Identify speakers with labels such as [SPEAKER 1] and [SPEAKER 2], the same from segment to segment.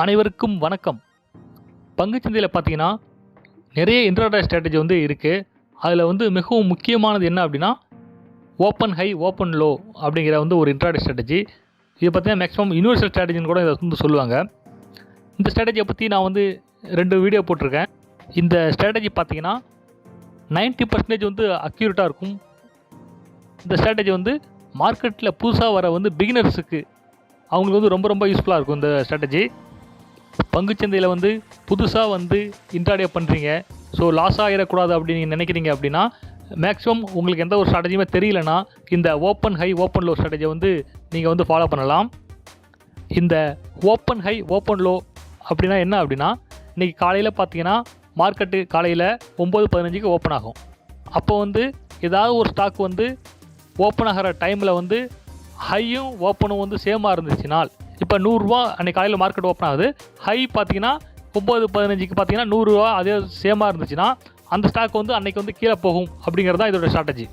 [SPEAKER 1] அனைவருக்கும் வணக்கம். பங்குச்சந்தையில் பார்த்தீங்கன்னா நிறைய இன்ட்ராடே ஸ்ட்ராட்டஜி வந்து இருக்குது அதில் வந்து மிகவும் முக்கியமானது என்ன அப்படின்னா ஓப்பன் ஹை ஓப்பன் லோ அப்படிங்கிற வந்து ஒரு இன்ட்ராடே ஸ்ட்ராட்டஜி இது பார்த்தீங்கன்னா மேக்ஸிமம் யூனிவர்சல் ஸ்ட்ராட்டஜின்னு கூட இதை வந்து சொல்லுவாங்க. இந்த ஸ்ட்ராட்டஜியை பற்றி நான் வந்து ரெண்டு வீடியோ போட்டிருக்கேன். இந்த ஸ்ட்ராட்டஜி பார்த்தீங்கன்னா 90% பர்சன்டேஜ் வந்து அக்யூரேட்டாக இருக்கும். இந்த ஸ்ட்ராட்டஜி வந்து மார்க்கெட்டில் புதுசாக வர வந்து பிகினர்ஸுக்கு அவங்களுக்கு வந்து ரொம்ப ரொம்ப யூஸ்ஃபுல்லாக இருக்கும் இந்த ஸ்ட்ராட்டஜி பங்குச்சந்தையில் வந்து புதுசாக வந்து இன்ட்ராடே பண்ணுறீங்க ஸோ லாஸ் ஆகிடக்கூடாது அப்படின்னு நீங்கள் நினைக்கிறீங்க அப்படின்னா மேக்ஸிமம் உங்களுக்கு எந்த ஒரு ஸ்ட்ராட்டஜியுமே தெரியலனா இந்த ஓப்பன் ஹை ஓப்பன் லோ ஸ்ட்ராட்டஜியை வந்து நீங்கள் வந்து ஃபாலோ பண்ணலாம். இந்த ஓப்பன் ஹை ஓப்பன் லோ அப்படின்னா என்ன அப்படின்னா இன்றைக்கி காலையில் பார்த்தீங்கன்னா மார்க்கெட்டு காலையில் ஒம்பது பதினஞ்சுக்கு ஓப்பன் ஆகும். அப்போ வந்து ஏதாவது ஒரு ஸ்டாக் வந்து ஓப்பன் ஆகிற டைமில் வந்து ஹையும் ஓப்பனும் வந்து சேமாக இருந்துச்சுனால் இப்போ நூறுரூவா அன்றைக்கி காலையில் மார்க்கெட் ஓப்பன் ஆகுது. ஹை பார்த்தீங்கன்னா ஒம்பது பதினஞ்சுக்கு பார்த்தீங்கன்னா நூறுரூவா அதே சேமாக இருந்துச்சுன்னா அந்த ஸ்டாக் வந்து அன்றைக்கி வந்து கீழே போகும் அப்படிங்கிறது தான் இதோட ஸ்ட்ராட்டஜி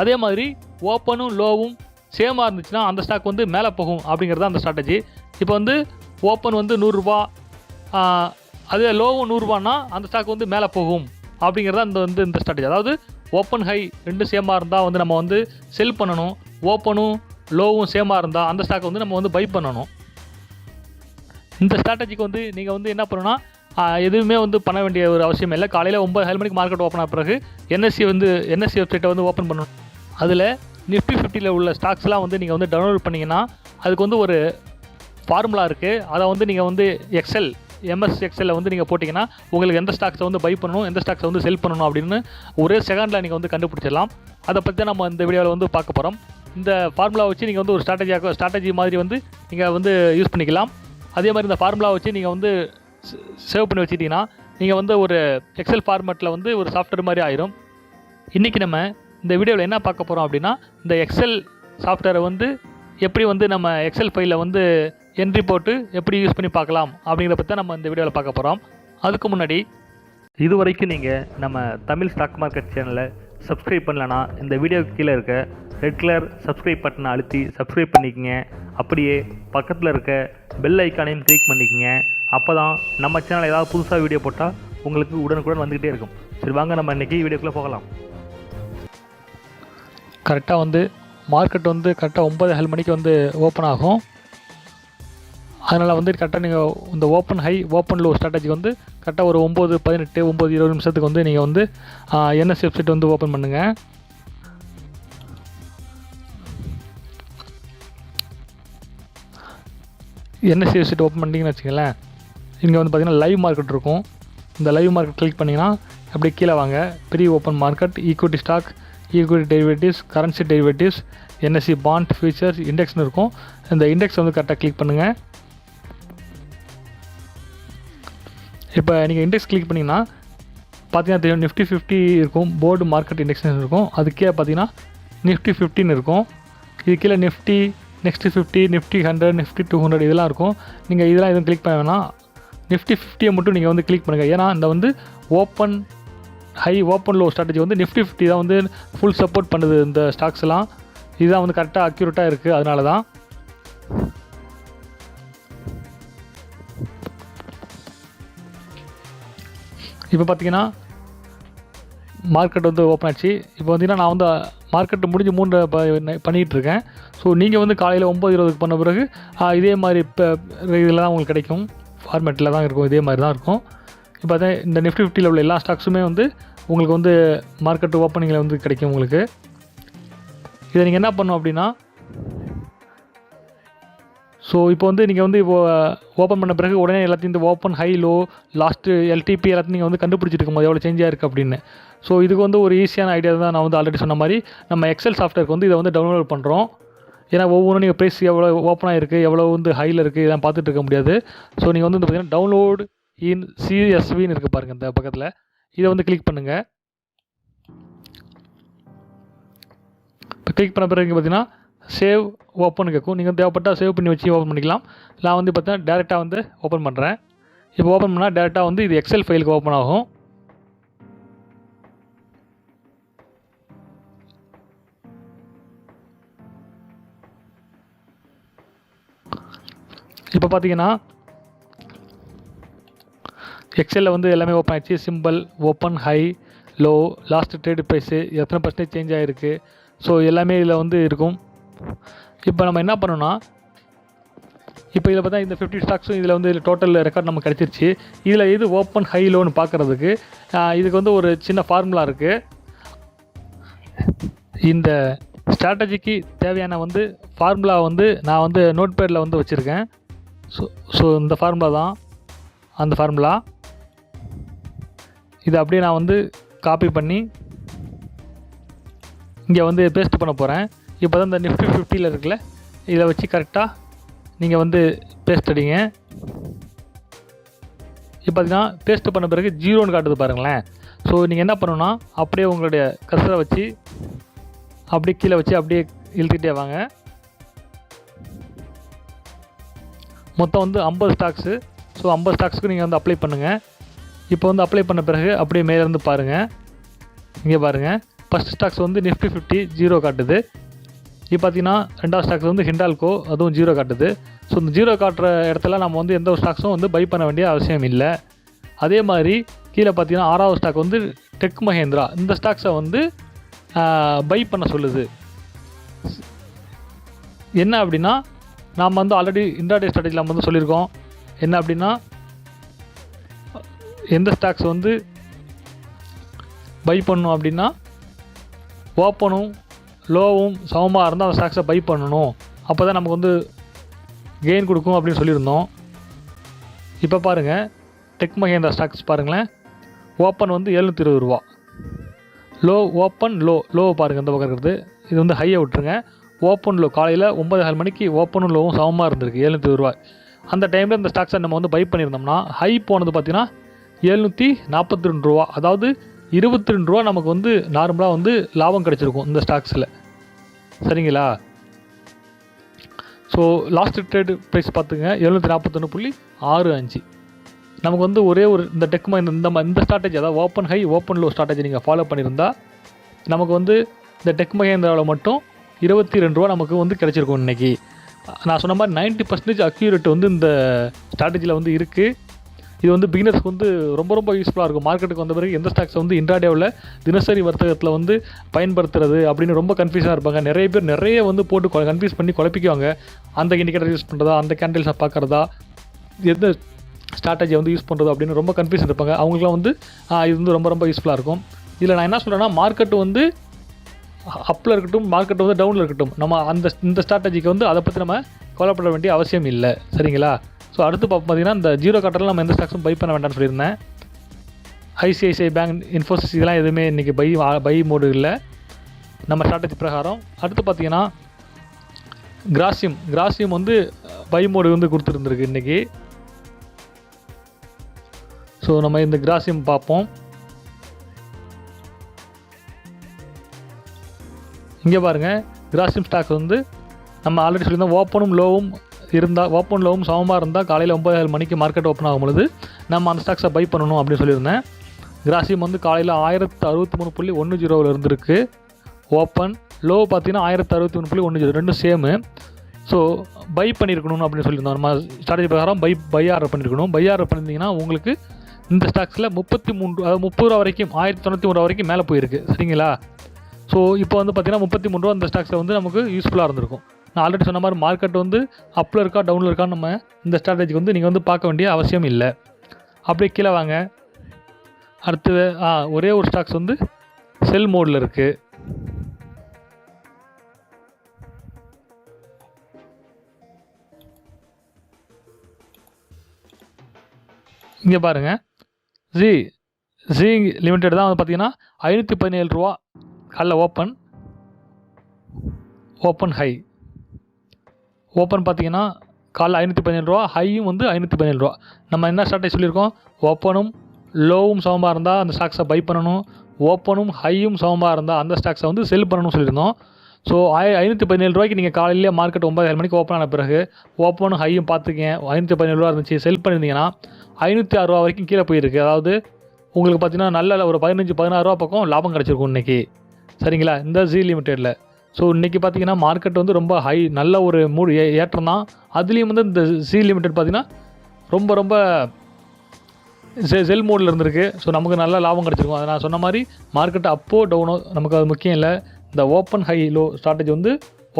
[SPEAKER 1] அதே மாதிரி ஓப்பனும் லோவும் சேமாக இருந்துச்சுன்னா அந்த ஸ்டாக் வந்து மேலே போகும் அப்படிங்கிறது தான் அந்த ஸ்ட்ராட்டஜி இப்போ வந்து ஓப்பன் வந்து நூறுரூவா அதே லோவும் நூறுரூவான்னா அந்த ஸ்டாக் வந்து மேலே போகும் அப்படிங்கிறது தான் இந்த வந்து இந்த ஸ்ட்ராட்டஜி அதாவது ஓப்பன் ஹை ரெண்டும் சேமாக இருந்தால் வந்து நம்ம வந்து செல் பண்ணணும். ஓப்பனும் லோவும் சேமாக இருந்தால் அந்த ஸ்டாக்கை வந்து நம்ம வந்து பை பண்ணணும். இந்த ஸ்ட்ராட்டஜிக்கு வந்து நீங்கள் வந்து என்ன பண்ணணும்னா எதுவுமே வந்து பண்ண வேண்டிய ஒரு அவசியம் இல்லை. காலையில் ஒம்பது ஏழு மணிக்கு மார்க்கெட் ஓப்பன் ஆன பிறகு என்எஸ்சி வந்து என்எஸ்சி வெப்சைட்டை வந்து ஓப்பன் பண்ணணும். அதில் நிஃப்டி ஃபிஃப்டியில் உள்ள ஸ்டாக்ஸ்லாம் வந்து நீங்கள் வந்து டவுன்லோட் பண்ணிங்கன்னா அதுக்கு வந்து ஒரு ஃபார்முலா இருக்குது அதை வந்து நீங்கள் வந்து எக்ஸல் எம்எஸ் எக்ஸலில் வந்து நீங்கள் போட்டிங்கன்னா உங்களுக்கு எந்த ஸ்டாக்ஸை வந்து பை பண்ணணும் எந்த ஸ்டாக்ஸை வந்து செல் பண்ணணும் அப்படின்னு ஒரே செகண்டில் நீங்கள் வந்து கண்டுபிடிச்சிடலாம். அதை பற்றி தான் நம்ம இந்த வீடியோவில் வந்து பார்க்க போகிறோம் இந்த ஃபார்முலா வச்சு நீங்கள் வந்து ஒரு ஸ்ட்ராட்டஜியாக ஸ்ட்ராட்டஜி மாதிரி வந்து நீங்கள் வந்து யூஸ் பண்ணிக்கலாம். அதே மாதிரி இந்த ஃபார்முலா வச்சு நீங்கள் வந்து சேவ் பண்ணி வச்சுட்டிங்கன்னா நீங்கள் வந்து ஒரு எக்ஸல் ஃபார்மேட்டில் வந்து ஒரு சாஃப்ட்வேர் மாதிரி ஆயிரும். இன்றைக்கி நம்ம இந்த வீடியோவில் என்ன பார்க்க போகிறோம் அப்படின்னா இந்த எக்ஸல் சாஃப்ட்வேரை வந்து எப்படி வந்து நம்ம எக்ஸல் ஃபைலில் வந்து என்ட்ரி போட்டு எப்படி யூஸ் பண்ணி பார்க்கலாம் அப்படிங்கிறத பற்றி தான் நம்ம இந்த வீடியோவில் பார்க்க போகிறோம் அதுக்கு முன்னாடி இது வரைக்கும் நீங்கள் நம்ம தமிழ் ஸ்டாக் மார்க்கெட் சேனலை சப்ஸ்கிரைப் பண்ணலனா இந்த வீடியோக்கு கீழே இருக்க ரெட் கலர் சப்ஸ்கிரைப் பட்டனை அழுத்தி சப்ஸ்கிரைப் பண்ணிக்கங்க. அப்படியே பக்கத்தில் இருக்க பெல் ஐக்கானையும் கிளிக் பண்ணிக்கங்க. அப்போ தான் நம்ம சேனல் ஏதாவது புதுசாக வீடியோ போட்டால் உங்களுக்கு உடனுக்குடன் வந்துக்கிட்டே இருக்கும். சரி வாங்க நம்ம இன்றைக்கி வீடியோக்குள்ளே போகலாம். கரெக்டாக வந்து மார்க்கெட் வந்து கரெக்டாக ஒம்பது ஏழு மணிக்கு வந்து ஓப்பன் ஆகும். அதனால் வந்து கரெக்டாக நீங்கள் இந்த open high open low strategy வந்து கரெக்டாக ஒரு ஒம்பது பதினெட்டு ஒம்பது இருபது நிமிஷத்துக்கு வந்து நீங்கள் வந்து என்எஸ் வெப்சைட் வந்து ஓப்பன் பண்ணுங்கள் என்எஸ்சி வெப்சைட் ஓப்பன் பண்ணிட்டீங்கன்னு வச்சுக்கோங்களேன் இங்கே வந்து பார்த்தீங்கன்னா லைவ் மார்க்கெட் இருக்கும். இந்த லைவ் மார்க்கெட் கிளிக் பண்ணிங்கன்னா அப்படியே கீழே வாங்க. Pre open market equity stock equity derivatives currency derivatives NSE bond futures இண்டெக்ஸ்னு இருக்கும். இந்த இண்டெக்ஸ் வந்து கரெக்டாக கிளிக் பண்ணுங்கள் இப்போ நீங்கள் இண்டெக்ஸ் கிளிக் பண்ணிங்கன்னா பார்த்தீங்கன்னா தெரியும் நிஃப்டி ஃபிஃப்டி இருக்கும். போர்டு மார்க்கெட் இண்டெக்ஸ் இருக்கும். அது கீழே பார்த்தீங்கன்னா நிஃப்டி ஃபிஃப்டின்னு இருக்கும். இது கீழே Nifty next fifty Nifty hundred Nifty two hundred இதெல்லாம் இருக்கும். நீங்கள் இதெல்லாம் எதுவும் கிளிக் பண்ண வேணாம். நிஃப்டி ஃபிஃப்டியை மட்டும் நீங்கள் வந்து கிளிக் பண்ணுங்கள் ஏன்னா இந்த வந்து open high open low strategy வந்து நிஃப்டி ஃபிஃப்டி தான் வந்து ஃபுல் சப்போர்ட் பண்ணுது இந்த ஸ்டாக்ஸ்லாம் இதுதான் வந்து கரெக்டாக அக்யூரேட்டாக இருக்குது அதனால தான் இப்போ பார்த்தீங்கன்னா மார்க்கெட் வந்து ஓப்பன் ஆச்சு. இப்போ பார்த்தீங்கன்னா நான் வந்து மார்க்கெட்டு முடிஞ்சு மூன்று ப பண்ணிகிட்டு இருக்கேன் ஸோ நீங்கள் வந்து காலையில் ஒம்பது இருபதுக்கு பண்ண பிறகு இதே மாதிரி இப்போ இதில் தான் உங்களுக்கு கிடைக்கும். ஃபார்மேட்டில் தான் இருக்கும் இதே மாதிரி தான் இருக்கும். இப்போ பார்த்தா இந்த நிஃப்டி ஃபிஃப்டியில் உள்ள எல்லா ஸ்டாக்ஸுமே வந்து உங்களுக்கு வந்து மார்க்கெட் ஓப்பனிங்கில் வந்து கிடைக்கும் உங்களுக்கு. இதை நீங்கள் என்ன பண்ணணும் அப்படின்னா ஸோ இப்போ வந்து நீங்கள் வந்து இப்போ uh, ஓப்பன் பண்ண பிறகு உடனே எல்லாத்தையும் இந்த open high low last LTP எல்லாத்தையும் நீங்கள் வந்து கண்டுபிடிச்சிட்டு இருக்கும்போது எவ்வளோ சேஞ்சாக இருக்குது அப்படின்னு. ஸோ இதுக்கு வந்து ஒரு ஈஸியான ஐடியா தான் நான் வந்து ஆல்ரெடி சொன்ன மாதிரி நம்ம எக்ஸல் சாஃப்ட்வேருக்கு வந்து இதை வந்து டவுன்லோட் பண்ணுறோம் ஏன்னா ஒவ்வொன்றும் நீங்கள் ப்ரைஸ் எவ்வளோ ஓப்பனாக இருக்குது எவ்வளோ வந்து ஹையில் இருக்குது இதெல்லாம் பார்த்துட்டு இருக்க முடியாது. ஸோ நீங்கள் வந்து இந்த பார்த்தீங்கன்னா டவுன்லோட் இன் சிஎஸ்வின்னு இருக்குது பாருங்கள் இந்த பக்கத்தில். இதை வந்து கிளிக் பண்ணுங்கள் இப்போ கிளிக் பண்ண பிறகு பார்த்தீங்கன்னா சேவ் ஓப்பன் கேட்கும் நீங்கள் தேவைப்பட்டால் சேவ் பண்ணி வச்சு ஓப்பன் பண்ணிக்கலாம். நான் வந்து பார்த்தீங்கன்னா டேரெக்டாக வந்து ஓப்பன் பண்ணுறேன் இப்போ ஓப்பன் பண்ணால் டேரெக்டாக வந்து இது எக்ஸல் ஃபைலுக்கு ஓப்பன் ஆகும். இப்போ பார்த்தீங்கன்னா எக்ஸலில் வந்து எல்லாமே ஓப்பன் ஆயிடுச்சு. Simple open high low last trade price எத்தனை பர்சன்டேஜ் சேஞ்ச் ஆகிருக்கு ஸோ எல்லாமே இதில் வந்து இருக்கும். இப்போ நம்ம என்ன பண்ணோம்னா இப்போ இதில் பார்த்தா இந்த ஃபிஃப்டி ஸ்டாக்ஸும் இதில் வந்து டோட்டல் ரெக்கார்ட் நமக்கு கிடச்சிருச்சு. இதில் எது ஓப்பன் ஹை லோன்னு பார்க்குறதுக்கு இதுக்கு வந்து ஒரு சின்ன ஃபார்முலா இருக்குது இந்த ஸ்ட்ராட்டஜிக்கு தேவையான வந்து ஃபார்முலா வந்து நான் வந்து நோட் பேடில் வந்து வச்சுருக்கேன். ஸோ ஸோ இந்த ஃபார்முலா தான். அந்த ஃபார்முலா இதை அப்படியே நான் வந்து காப்பி பண்ணி இங்கே வந்து பேஸ்ட் பண்ண போகிறேன் இப்போ தான் இந்த நிஃப்டி ஃபிஃப்டியில் இருக்குல்ல இதை வச்சு கரெக்டாக நீங்கள் வந்து பேஸ்ட் அடிங்க. இப்போ பார்த்தீங்கன்னா பேஸ்ட் பண்ண பிறகு ஜீரோன்னு காட்டுது பாருங்களேன். ஸோ நீங்கள் என்ன பண்ணணும்னா அப்படியே உங்களுடைய கசரை வச்சு அப்படியே கீழே வச்சு அப்படியே இழுத்துக்கிட்டே வாங்க. மொத்தம் வந்து ஐம்பது ஸ்டாக்ஸு ஸோ ஐம்பது ஸ்டாக்ஸுக்கு நீங்கள் வந்து அப்ளை பண்ணுங்கள் இப்போ வந்து அப்ளை பண்ண பிறகு அப்படியே மேலேருந்து பாருங்கள் இங்கே பாருங்கள் ஃபஸ்ட் ஸ்டாக்ஸ் வந்து நிஃப்டி ஃபிஃப்டி ஜீரோ காட்டுது. இப்போ பார்த்தீங்கன்னா ரெண்டாவது ஸ்டாக்ஸ் வந்து ஹிண்டால்கோ அதுவும் ஜீரோ காட்டுது. ஸோ இந்த ஜீரோ காட்டுற இடத்துல நம்ம வந்து எந்த ஒரு ஸ்டாக்ஸும் வந்து பை பண்ண வேண்டிய அவசியம் இல்லை. அதே மாதிரி கீழே பார்த்தீங்கன்னா ஆறாவது ஸ்டாக் வந்து டெக் மஹேந்திரா இந்த ஸ்டாக்ஸை வந்து பை பண்ண சொல்லுது. என்ன அப்படின்னா நாம் வந்து ஆல்ரெடி இன்ட்ராடே ஸ்ட்ராட்டஜி நம்ம வந்து சொல்லியிருக்கோம். என்ன அப்படின்னா எந்த ஸ்டாக்ஸ் வந்து பை பண்ணும் அப்படின்னா ஓப்பனும் லோவும் சமமாக இருந்தால் அந்த ஸ்டாக்ஸை பை பண்ணணும். அப்போ தான் நமக்கு வந்து கெயின் கொடுக்கும் அப்படின்னு சொல்லியிருந்தோம். இப்போ பாருங்கள் டெக் மஹேந்திரா ஸ்டாக்ஸ் பாருங்களேன். ஓப்பன் வந்து எழுநூற்றி இருபது ரூபா. லோ ஓப்பன் லோ லோ பாருங்கள் இந்த பக்கம் இருக்கிறது. இது வந்து ஹையை விட்டுருங்க. ஓப்பன் லோ காலையில் ஒம்பது கால் மணிக்கு ஓப்பனும் லோவும் சமமாக இருந்திருக்கு எழுநூற்றி இருபது ரூபா அந்த டைமில் இந்த ஸ்டாக்ஸை நம்ம வந்து பை பண்ணியிருந்தோம்னா ஹை போனது பார்த்தீங்கன்னா எழுநூற்றி நாற்பத்தி ரெண்டு ரூபா. அதாவது இருபத்தி ரெண்டு ரூபா நமக்கு வந்து நார்மலாக வந்து லாபம் கிடச்சிருக்கும் இந்த ஸ்டாக்ஸில். சரிங்களா? ஸோ லாஸ்ட் ட்ரேடு ப்ரைஸ் பார்த்துங்க எழுநூற்றி நாற்பத்தொன்று புள்ளி ஆறு அஞ்சு. நமக்கு வந்து ஒரே ஒரு இந்த டெக் இந்த இந்த இந்த ஸ்ட்ராட்டஜி அதாவது open high open low strategy நீங்கள் ஃபாலோ பண்ணியிருந்தா நமக்கு வந்து இந்த டெக் மகேந்திராவில் மட்டும் இருபத்தி ரெண்டு ரூபா நமக்கு வந்து கிடச்சிருக்கும் இன்னைக்கு. நான் சொன்ன மாதிரி 90% பர்சன்டேஜ் அக்யூரேட் வந்து இந்த ஸ்ட்ராட்டஜியில் வந்து இருக்குது இது வந்து பிகினர்ஸ்க்கு வந்து ரொம்ப ரொம்ப யூஸ்ஃபுல்லாக இருக்கும். மார்க்கெட்டுக்கு வந்த பிறகு எந்த ஸ்டாக்ஸை வந்து இன்ட்ராடேவில் தினசரி வர்த்தகத்தில் வந்து பயன்படுத்துறது அப்படின்னு ரொம்ப கன்ஃபியூஸாக இருப்பாங்க. நிறைய பேர் நிறைய வந்து போட்டு கன்ஃபியூஸ் பண்ணி குழப்பிக்குவாங்க. அந்த இண்டிகேட்டர் யூஸ் பண்ணுறதா அந்த கேண்டில்ஸை பார்க்குறதா எந்த ஸ்ட்ராட்டஜியை வந்து யூஸ் பண்ணுறது அப்படின்னு ரொம்ப கன்ஃபியூஸ் இருப்பாங்க. அவங்களுக்குலாம் வந்து இது வந்து ரொம்ப ரொம்ப யூஸ்ஃபுல்லாக இருக்கும். இதில் நான் என்ன சொல்கிறேன்னா மார்க்கெட்டு வந்து அப்பில் இருக்கட்டும் மார்க்கெட் வந்து டவுனில் இருக்கட்டும் நம்ம அந்த இந்த ஸ்ட்ராட்டஜிக்கு வந்து அதை பற்றி நம்ம கவலைப்பட வேண்டிய அவசியம் இல்லை. சரிங்களா? ஸோ அடுத்து பார்ப்போம் பார்த்தீங்கன்னா இந்த ஜீரோ கட்டரில் நம்ம எந்த ஸ்டாக்ஸும் பை பண்ண வேண்டாம்னு சொல்லியிருந்தேன். ஐசிஐசிஐ பேங்க் இன்ஃபோசிஸ் இதெல்லாம் எதுவுமே இன்றைக்கி பை பை மோடு இல்லை. நம்ம ஸ்ட்ராட்டஜி பிரகாரம். அடுத்து பார்த்தீங்கன்னா கிராசியம் கிராசியம் வந்து பை மோடு வந்து கொடுத்துருந்துருக்கு இன்றைக்கி ஸோ நம்ம இந்த கிராசியம் பார்ப்போம். இங்கே பாருங்கள் கிராசியம் ஸ்டாக் வந்து நம்ம ஆல்ரெடி சொல்லியிருந்தோம் ஓப்பனும் லோவும் இருந்தால் ஓப்பன் லோவும் சமமாக இருந்தால் காலையில் ஒம்பது மணிக்கு மார்க்கெட் ஓப்பன் ஆகும் பொழுது நம்ம அந்த ஸ்டாக்ஸை பை பண்ணணும் அப்படின்னு சொல்லியிருந்தேன். கிராசியம் வந்து காலையில் ஆயிரத்து அறுபத்தி மூணு புள்ளி ஒன்று ஜீரோவில் இருந்திருக்கு. ஓப்பன் லோ பார்த்தீங்கன்னா ஆயிரத்து அறுபத்தி மூணு புள்ளி ஒன்று ஜீரோ ரெண்டும் சேமு ஸோ பை பண்ணியிருக்கணும் அப்படின்னு சொல்லியிருந்தோம். நம்ம ஸ்ட்ராட்டஜி பிரகாரம் பை பை ஆர்டர் பண்ணியிருக்கணும் பை ஆர்டர் பண்ணியிருந்தீங்கன்னா உங்களுக்கு இந்த ஸ்டாக்ஸில் முப்பத்தி மூணு அதாவது முப்பது ரூபா வரைக்கும் ஆயிரத்தி தொண்ணூற்றி மூணு ரூபா வரைக்கும் மேலே போயிருக்கு. சரிங்களா? ஸோ இப்போ வந்து பார்த்தீங்கன்னா முப்பத்தி மூணு ரூபா அந்த ஸ்டாக்ஸில் வந்து நமக்கு யூஸ்ஃபுல்லாக இருந்திருக்கும். நான் ஆல்ரெடி சொன்ன மாதிரி மார்க்கெட் வந்து அப்பில் இருக்கா டவுனில் இருக்கான்னு நம்ம இந்த ஸ்ட்ராட்டஜிக்கு வந்து நீங்கள் வந்து பார்க்க வேண்டிய அவசியம் இல்லை. அப்படியே கீழே வாங்க. அடுத்தது ஆ ஒரே ஒரு ஸ்டாக்ஸ் வந்து செல் மோடில் இருக்குது இங்கே பாருங்கள் ஜி ஜி லிமிடெட் தான் வந்து பார்த்தீங்கன்னா ஐநூற்றி பதினேழு ரூபா காலைல ஓப்பன் ஓப்பன் ஹை ஓப்பன் பார்த்தீங்கன்னா காலைல ஐநூற்றி பதினேழு ரூபா ஹையும் வந்து ஐநூற்றி பதினேழு ரூபா. நம்ம என்ன ஸ்ட்ராட்டஜி சொல்லியிருக்கோம்? ஓப்பனும் லோவும் சமமாக இருந்தால் அந்த ஸ்டாக்ஸை பை பண்ணணும். ஓப்பனும் ஹையும் சமமாக இருந்தால் அந்த ஸ்டாக்ஸை வந்து செல் பண்ணணும்னு சொல்லியிருந்தோம். ஸோ ஐ ஐநூற்றி பதினேழு ரூபாய்க்கு நீங்கள் காலையிலே மார்க்கெட் ஒம்பது ஏழு மணிக்கு ஓப்பன் ஆன பிறகு ஓப்பனும் ஹையும் பார்த்துக்கங்க. ஐநூற்றி பதினேழு ரூபா இருந்துச்சு செல் பண்ணியிருந்தீங்கன்னா ஐநூற்றி ஆறு ரூபா வரைக்கும் கீழே போயிருக்கு. அதாவது உங்களுக்கு பார்த்தீங்கன்னா நல்ல ஒரு பதினஞ்சு பதினாறு ரூபா பக்கம் லாபம் கிடச்சிருக்கும் இன்னைக்கு. சரிங்களா? இந்த ஜி லிமிட்டெடில் ஸோ இன்றைக்கி பார்த்தீங்கன்னா மார்க்கெட் வந்து ரொம்ப ஹை நல்ல ஒரு மூடு ஏ ஏற்றம் தான் அதுலேயும் வந்து இந்த சி லிமிடெட் பார்த்திங்கன்னா ரொம்ப ரொம்ப செ செல் மோடில் இருந்திருக்கு. ஸோ நமக்கு நல்ல லாபம் கிடச்சிருக்கும். அதை நான் சொன்ன மாதிரி மார்க்கெட் அப்போ டவுனோ நமக்கு அது முக்கியம் இல்லை. இந்த ஓப்பன் ஹை லோ ஸ்ட்ராட்டஜி வந்து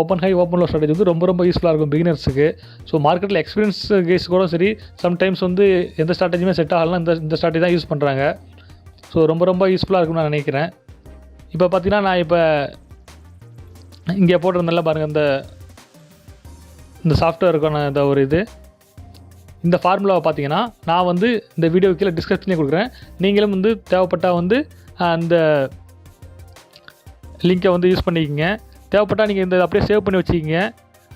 [SPEAKER 1] open high open low strategy வந்து ரொம்ப ரொம்ப யூஸ்ஃபுல்லாக இருக்கும் பிகினர்ஸுக்கு ஸோ மார்க்கெட்டில் எக்ஸ்பீரியன்ஸ் கேஸ் கூட சரி சம்டைம்ஸ் வந்து எந்த ஸ்ட்ராட்டஜியுமே செட் ஆகலாம் இந்த இந்த ஸ்ட்ராட்டஜி தான் யூஸ் பண்ணுறாங்க ஸோ ரொம்ப ரொம்ப யூஸ்ஃபுல்லாக இருக்கும்னு நான் நினைக்கிறேன். இப்போ பார்த்தீங்கன்னா நான் இப்போ இங்கே போட்டிருந்தால பாருங்கள் இந்த இந்த சாஃப்ட்வேருக்கான இந்த ஒரு இது. இந்த ஃபார்முலாவை பார்த்தீங்கன்னா நான் வந்து இந்த வீடியோ கீழே டிஸ்கிரிப்ஷனே கொடுக்குறேன். நீங்களும் வந்து தேவைப்பட்டால் வந்து அந்த லிங்க்கை வந்து யூஸ் பண்ணிக்கிங்க. தேவைப்பட்டால் நீங்கள் இந்த அப்படியே சேவ் பண்ணி வச்சுக்கிங்க.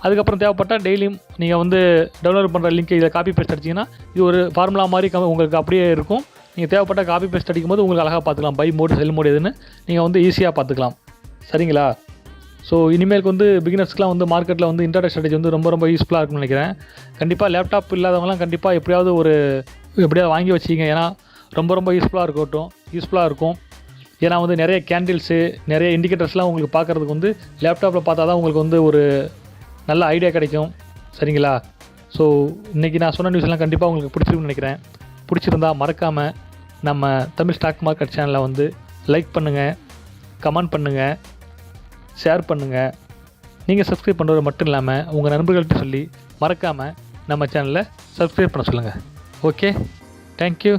[SPEAKER 1] அதுக்கப்புறம் தேவைப்பட்டால் டெய்லியும் நீங்கள் வந்து டவுன்லோட் பண்ணுற லிங்க்கை இதில் காப்பி பேஸ்ட் அடிச்சிங்கன்னா இது ஒரு ஃபார்முலா மாதிரி உங்களுக்கு அப்படியே இருக்கும். நீங்கள் தேவைப்பட்ட காப்பி பேஸ்ட் அடிக்கும்போது உங்களுக்கு அழகாக பார்த்துக்கலாம். பை மோடு செல் மோடு எதுன்னு. நீங்கள் வந்து ஈஸியாக பார்த்துக்கலாம். சரிங்களா? ஸோ இனிமேலுக்கு வந்து பிகினர்ஸ்க்குலாம் வந்து மார்க்கெட்டில் வந்து இன்டர்நெட் ஸ்ட்ராட்டஜி வந்து ரொம்ப ரொம்ப யூஸ்ஃபுல்லாக இருக்கும்னு நினைக்கிறேன். கண்டிப்பாக லேப்டாப் இல்லாதவங்களாம் கண்டிப்பாக எப்படியாவது ஒரு எப்படியாவது வாங்கி வச்சுக்கிங்க. ஏன்னா ரொம்ப ரொம்ப யூஸ்ஃபுல்லாக இருக்கட்டும் யூஸ்ஃபுல்லாக இருக்கும். ஏன்னா வந்து நிறைய கேண்டில்ஸு நிறைய இண்டிகேட்டர்ஸ்லாம் உங்களுக்கு பார்க்குறதுக்கு வந்து லேப்டாப்பில் பார்த்தா தான் உங்களுக்கு வந்து ஒரு நல்ல ஐடியா கிடைக்கும். சரிங்களா? ஸோ இன்றைக்கி நான் சொன்ன நியூஸ்லாம் கண்டிப்பாக உங்களுக்கு பிடிச்சிருக்குன்னு நினைக்கிறேன். பிடிச்சிருந்தா மறக்காமல் நம்ம தமிழ் ஸ்டாக் மார்க்கெட் சேனலை வந்து லைக் பண்ணுங்கள் கமெண்ட் பண்ணுங்கள் ஷேர் பண்ணுங்கள் நீங்கள் சப்ஸ்கிரைப் பண்ணுறது மட்டும் இல்லாமல் உங்கள் நண்பர்கள்ட்ட சொல்லி மறக்காமல் நம்ம சேனலை சப்ஸ்கிரைப் பண்ண சொல்லுங்கள் ஓகே தேங்க்யூ